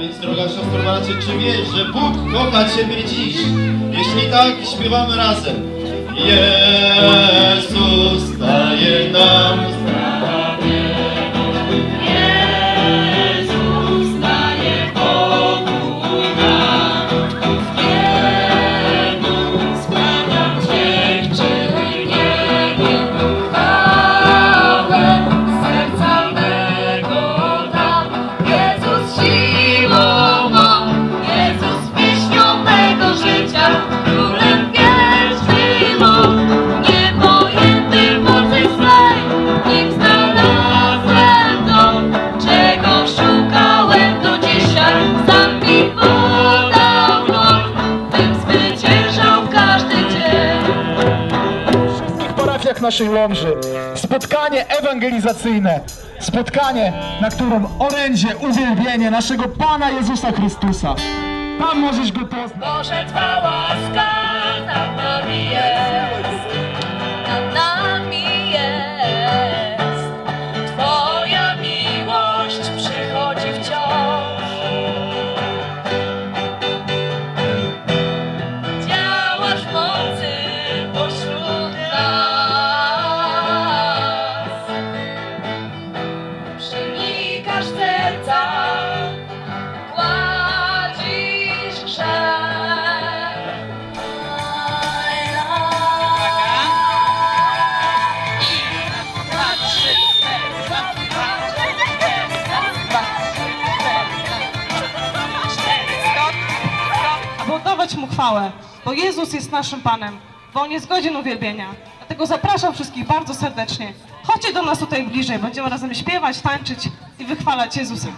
Więc droga siostro bracie, czy wiesz, że Bóg kocha Ciebie dziś? Jeśli tak, śpiewamy razem. Jezus daje nam parafiach naszej Łomży. Spotkanie ewangelizacyjne. Spotkanie, na którym orędzie uwielbienie naszego Pana Jezusa Chrystusa. Tam możesz Go poznać. Boże, Twa łaska nad aby oddawać Mu chwałę, bo Jezus jest naszym Panem, bo On jest godzien uwielbienia. Dlatego zapraszam wszystkich bardzo serdecznie. Chodźcie do nas tutaj bliżej, będziemy razem śpiewać, tańczyć i wychwalać Jezusa. Ik